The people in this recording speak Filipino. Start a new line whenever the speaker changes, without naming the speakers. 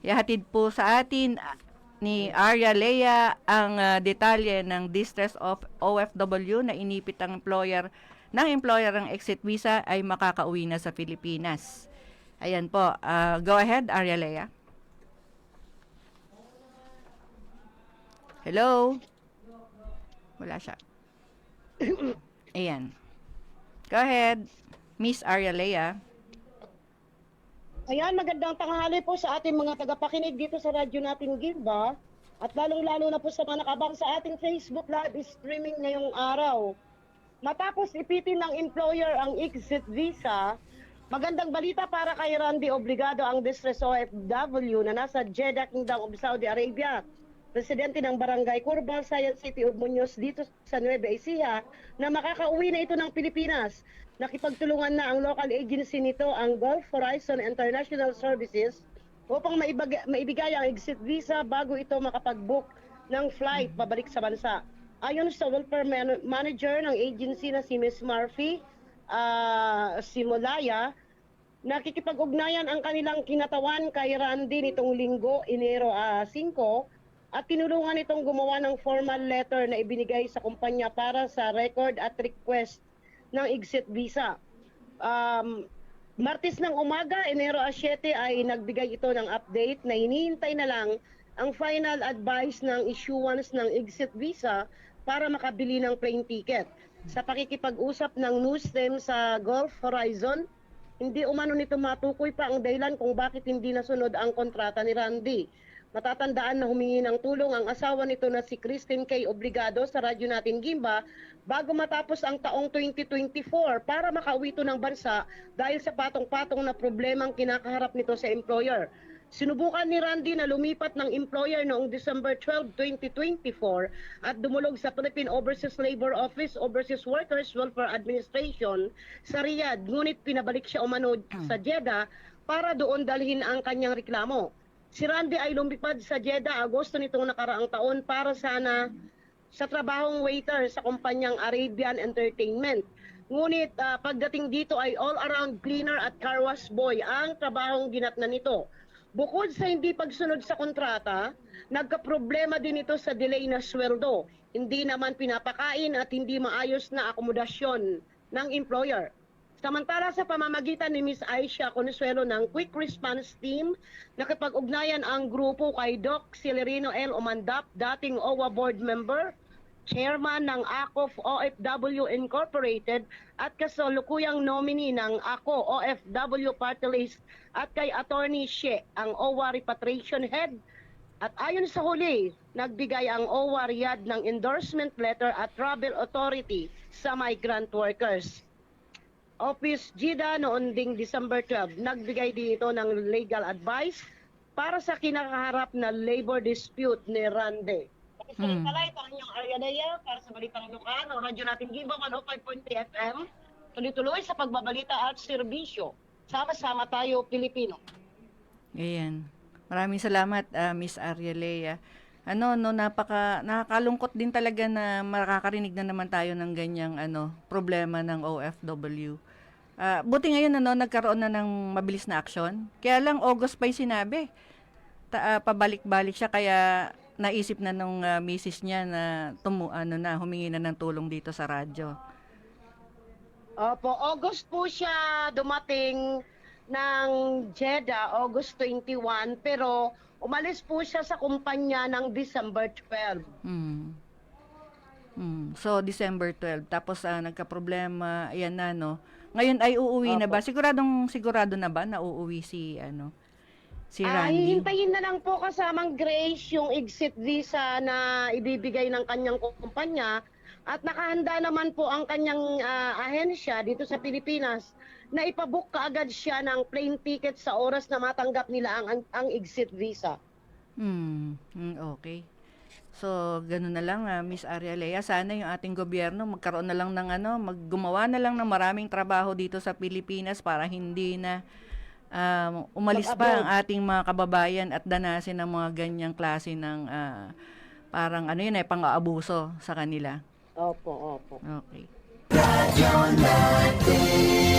Ihatid po sa atin ah, ni Arya Lea ang ah, detalye ng distress of OFW na inipit ang employer ng employer ng exit visa ay makakauwi na sa Pilipinas. Ayan po. ah, go ahead, Arya Lea. Hello? Wala siya. Ayan. Go ahead, Miss Arya Lea.
Ayan, magandang tanghali po sa ating mga tagapakinig dito sa radyo natin Gimba. At lalong-lalo na po sa mga nakabang sa ating Facebook live streaming ngayong araw. Matapos ipitin ng employer ang exit visa, magandang balita para kay Randy Obligado ang distress OFW na nasa Jeddah Kingdom of Saudi Arabia. Presidente ng Barangay Curbal, Science City of Muñoz dito sa Nueva Ecija na makakauwi na ito ng Pilipinas. Nakipagtulungan na ang local agency nito, ang Gulf Horizon International Services, upang maibag- maibigay ang exit visa bago ito makapag-book ng flight pabalik sa bansa. Ayon sa welfare man- manager ng agency na si Ms. Murphy, ah, Simulaya, nakikipag-ugnayan ang kanilang kinatawan kay Randy nitong linggo, Enero ah, 5, at tinulungan itong gumawa ng formal letter na ibinigay sa kumpanya para sa record at request ng exit visa. Um, Martes ng umaga, Enero 7 ay nagbigay ito ng update na hinihintay na lang ang final advice ng issuance ng exit visa para makabili ng plane ticket. Sa pakikipag-usap ng Newstem sa Gulf Horizon, hindi umano nito matukoy pa ang dahilan kung bakit hindi nasunod ang kontrata ni Randy. Matatandaan na humingi ng tulong ang asawa nito na si Christine K. Obligado sa radyo natin Gimba bago matapos ang taong 2024 para makauwi ito ng bansa dahil sa patong-patong na problemang kinakaharap nito sa employer. Sinubukan ni Randy na lumipat ng employer noong December 12, 2024 at dumulog sa Philippine Overseas Labor Office Overseas Workers Welfare Administration sa Riyadh. Ngunit pinabalik siya umano sa Jeddah para doon dalhin ang kanyang reklamo. Si Randy ay lumipad sa Jeddah Agosto nitong nakaraang taon para sana sa trabahong waiter sa kumpanyang Arabian Entertainment. Ngunit ah, pagdating dito ay all-around cleaner at car wash boy ang trabahong ginatnan nito. Bukod sa hindi pagsunod sa kontrata, nagka-problema din ito sa delay na sweldo. Hindi naman pinapakain at hindi maayos na akomodasyon ng employer. Samantala sa pamamagitan ni Ms. Aisha Consuelo ng Quick Response Team, nakipag-ugnayan ang grupo kay Doc Celerino L. Omandap, dating OWA board member, chairman ng ACOF OFW Incorporated at kasalukuyang nominee ng ACO OFW Party List at kay Attorney She, ang OWA Repatriation Head. At ayon sa huli, nagbigay ang OWA Riyadh ng endorsement letter at travel authority sa migrant workers. Office GIDA noon ding December 12, nagbigay din ito ng legal advice para sa kinakaharap na labor dispute ni Rande.
Hmm.
Pala ito ang inyong Arya Daya para sa Balitang Lucano, radyo natin Giba 105.3 FM. Tuloy-tuloy sa pagbabalita at serbisyo. Sama-sama tayo, Pilipino.
Ayan. Maraming salamat, ah, Miss Arielea. Ano, no, napaka, nakakalungkot din talaga na makakarinig na naman tayo ng ganyang ano, problema ng OFW. Ah, buti ngayon, ano, nagkaroon na ng mabilis na aksyon. Kaya lang, August pa yung sinabi. Ta, ah, pabalik-balik siya, kaya naisip na nung ah, misis niya na tumu, ano na, humingi na ng tulong dito sa radyo.
Opo, August po siya dumating ng Jeddah, August 21, pero umalis po siya sa kumpanya ng December 12.
Mm. Mm. So, December 12. Tapos, ah, nagka-problema. Ayan na, no? Ngayon ay uuwi na
Opo.
ba? Siguradong, sigurado na ba na uuwi si, ano, si
Ah,
Randy?
hihintayin na lang po kasamang Grace yung exit visa na ibibigay ng kanyang kumpanya at nakahanda naman po ang kanyang ah, ahensya dito sa Pilipinas na ipabook kaagad siya ng plane ticket sa oras na matanggap nila ang, ang, ang exit visa.
Hmm. Hmm, okay. So, ganun na lang, ah, Miss Arialea. Sana yung ating gobyerno magkaroon na lang ng ano, maggumawa na lang ng maraming trabaho dito sa Pilipinas para hindi na um, umalis pa ang ating mga kababayan at danasin ng mga ganyang klase ng ah, parang ano yun eh, pang-aabuso sa kanila.
Opo, opo.
Okay.
Radyo natin